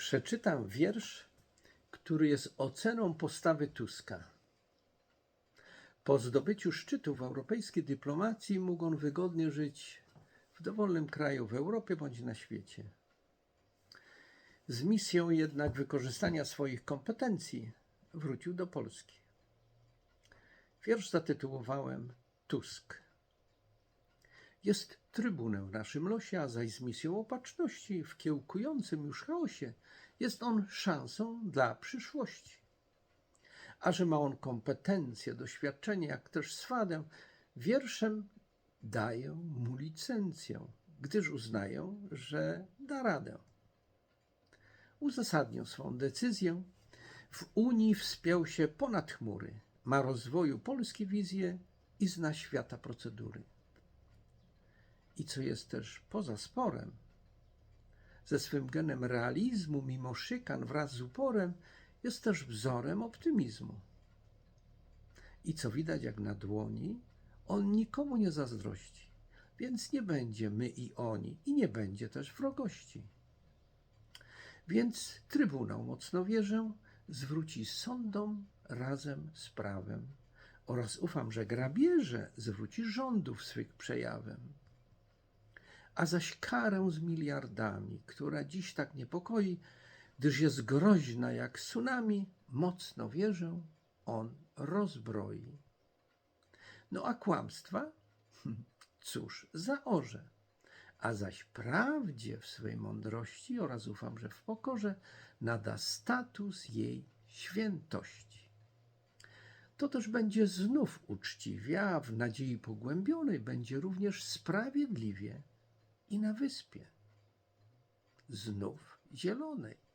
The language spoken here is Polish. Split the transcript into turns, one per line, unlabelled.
Przeczytam wiersz, który jest oceną postawy Tuska. Po zdobyciu szczytu w europejskiej dyplomacji mógł on wygodnie żyć w dowolnym kraju w Europie bądź na świecie. Z misją jednak wykorzystania swoich kompetencji wrócił do Polski. Wiersz zatytułowałem Tusk. Jest trybunem w naszym losie, a zaś z misją opatrzności w kiełkującym już chaosie jest on szansą dla przyszłości. A że ma on kompetencje, doświadczenie, jak też swadę, wierszem daję mu licencję, gdyż uznaję, że da radę. Uzasadnię swą decyzję. W Unii wspiął się ponad chmury, ma rozwoju Polski wizję i zna świata procedury. I co jest też poza sporem, ze swym genem realizmu, mimo szykan wraz z uporem, jest też wzorem optymizmu. I co widać jak na dłoni, on nikomu nie zazdrości, więc nie będzie my i oni, i nie będzie też wrogości. Więc Trybunał, mocno wierzę, zwróci sądom razem z prawem oraz ufam, że grabieże zwróci rządów swych przejawem. A zaś karę z miliardami, która dziś tak niepokoi, gdyż jest groźna jak tsunami, mocno wierzę, on rozbroi. No a kłamstwa? Cóż, zaorze. A zaś prawdzie w swej mądrości oraz ufam, że w pokorze nada status jej świętości. To też będzie znów uczciwie, a w nadziei pogłębionej będzie również sprawiedliwie i na wyspie. Znów zielonej.